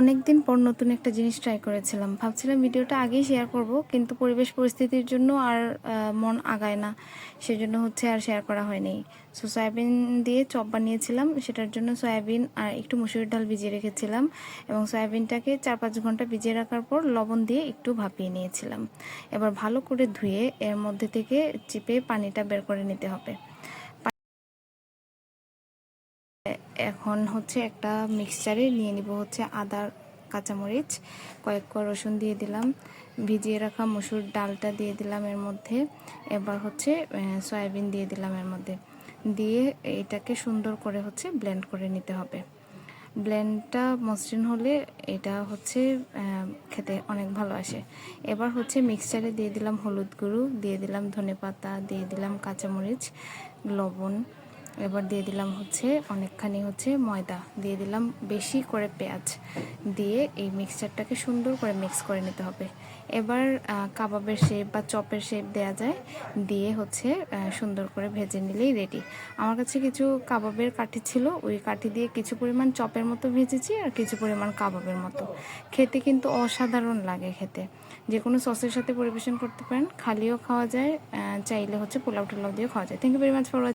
অনেক দিন পর নতুন একটা জিনিস ট্রাই করেছিলাম। ভাবছিলাম ভিডিওটা আগেই শেয়ার করব, কিন্তু পরিবেশ পরিস্থিতির জন্য আর মন আগায় না। সেজন্য হচ্ছে আর শেয়ার করা হয়নি। সো সয়াবিন দিয়ে চপ বানিয়েছিলাম, সেটার জন্য সয়াবিন আর একটু মুসুরির ডাল ভিজিয়ে রেখেছিলাম এবং সয়াবিনটাকে চার পাঁচ ঘণ্টা ভিজিয়ে রাখার পর লবণ দিয়ে একটু ভাপিয়ে নিয়েছিলাম। এবার ভালো করে ধুয়ে এর মধ্যে থেকে চিপে পানিটা বের করে নিতে হবে। এখন হচ্ছে একটা মিক্সচারে নিয়ে নিব হচ্ছে আদা, কাঁচামরিচ, কয়েক কোয়া রসুন দিয়ে দিলাম, ভিজিয়ে রাখা মসুর ডালটা দিয়ে দিলাম এর মধ্যে, এবার হচ্ছে সয়াবিন দিয়ে দিলাম এর মধ্যে। দিয়ে এটাকে সুন্দর করে হচ্ছে ব্লেন্ড করে নিতে হবে। ব্লেন্ডটা মসৃণ হলে এটা হচ্ছে খেতে অনেক ভালো আসে। এবার হচ্ছে মিক্সচারে দিয়ে দিলাম হলুদ গুঁড়ো, দিয়ে দিলাম ধনে পাতা দিয়ে দিলাম কাঁচামরিচ, লবণ এবার দিয়ে দিলাম হচ্ছে অনেকখানি হচ্ছে ময়দা। দিয়ে দিলাম বেশি করে পেঁয়াজ। দিয়ে এই মিক্সচারটাকে সুন্দর করে মিক্স করে নিতে হবে। এবার কাবাবের শেপ বা চপের শেপ দেয়া যায়। দিয়ে হচ্ছে সুন্দর করে ভেজে নিলেই রেডি আমার কাছে কিছু কাবাবের কাঠি ছিল, ওই কাঠি দিয়ে কিছু পরিমাণ চপের মতো ভেজেছি আর কিছু পরিমাণ কাবাবের মতো। খেতে কিন্তু অসাধারণ লাগে খেতে। যে কোনো সসের সাথে পরিবেশন করতে পারেন। খালিও খাওয়া যায় চাইলে হচ্ছে পোলাও টোলাও দিয়েও খাওয়া যায়। Thank you very much for